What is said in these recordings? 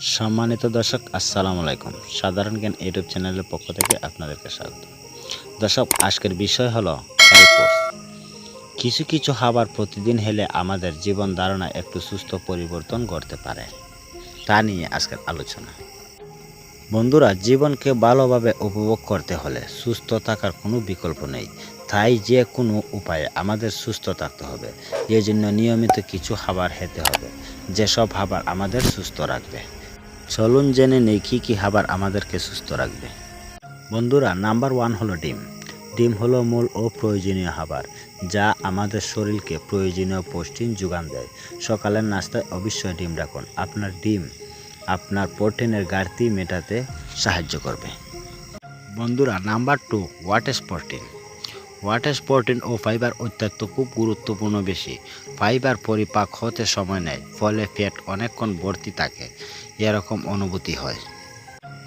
সম্মানিত দর্শক, আসসালামু আলাইকুম। সাধারণ জ্ঞান ইউটিউব চ্যানেলের পক্ষ থেকে আপনাদেরকে স্বাগত। দর্শক, আজকের বিষয় হলো কিছু কিছু খাবার প্রতিদিন হেলে আমাদের জীবন ধারণা একটু সুস্থ পরিবর্তন করতে পারে। তা নিয়ে আজকের আলোচনা। বন্ধুরা, জীবনকে ভালোভাবে উপভোগ করতে হলে সুস্থ থাকার কোনো বিকল্প নেই। তাই যে কোনো উপায়ে আমাদের সুস্থ থাকতে হবে। এই জন্য নিয়মিত কিছু খাবার খেতে হবে। যেসব খাবার আমাদের সুস্থ রাখবে। চলুন জেনে নেই কী কী খাবার আমাদেরকে সুস্থ রাখবে। বন্ধুরা, নাম্বার ওয়ান হলো ডিম। ডিম হলো মূল ও প্রয়োজনীয় খাবার, যা আমাদের শরীরকে প্রয়োজনীয় পুষ্টিন যোগান দেয়। সকালের নাস্তায় অবশ্যই ডিম রাখুন। আপনার ডিম আপনার প্রোটিনের ঘাটতি মেটাতে সাহায্য করবে। বন্ধুরা, নাম্বার টু ওয়াটেস প্রোটিন ওয়াটেস প্রোটিন ও ফাইবার অত্যন্ত খুব গুরুত্বপূর্ণ বেশি। ফাইবার পরিপাক হতে সময় নেয়, ফলে ফ্যাট অনেকক্ষণ ভর্তি থাকে। এরকম অনুভূতি হয়।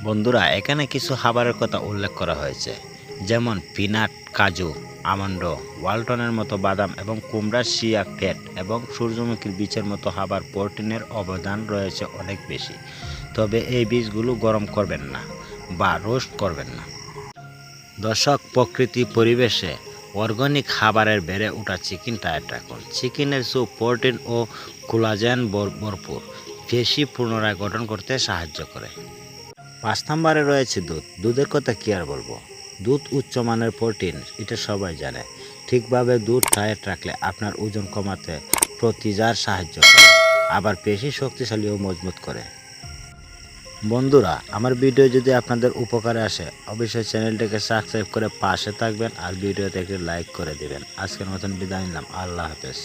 বন্ধুরা, এখানে কিছু খাবারের কথা উল্লেখ করা হয়েছে। যেমন পিনাট কাজু, আমন্ড, ওয়ালটনের মতো বাদাম এবং কুমড়ার শিয়া ফ্যাট এবং সূর্যমুখীর বীজের মতো খাবার প্রোটিনের অবদান রয়েছে অনেক বেশি। তবে এই বীজগুলো গরম করবেন না বা রোস্ট করবেন না। দর্শক প্রকৃতি পরিবেশে অর্গানিক খাবারের বেড়ে ওঠা চিকেনটা রাখুন চিকেনের স্যুপ প্রোটিন ও কোলাজেন ভর- ভরপুর পেশি পুনরায় গঠন করতে সাহায্য করে। পাঁচ নম্বরে রয়েছে দুধ। দুধের কথা কী আর বলব? দুধ উচ্চমানের প্রোটিন এটা সবাই জানে। ঠিকভাবে দুধ ডায়েট রাখলে আপনার ওজন কমাতে প্রতিজার সাহায্য করে, আবার পেশি শক্তিশালী ও মজবুত করে। বন্ধুরা, আমার ভিডিও যদি আপনাদের উপকারে আসে, অবশ্যই চ্যানেলটিকে সাবস্ক্রাইব করে পাশে থাকবেন আর ভিডিওতে একটি লাইক করে দিবেন। আজকের মতন বিদায় নিলাম। আল্লাহ হাফেজ।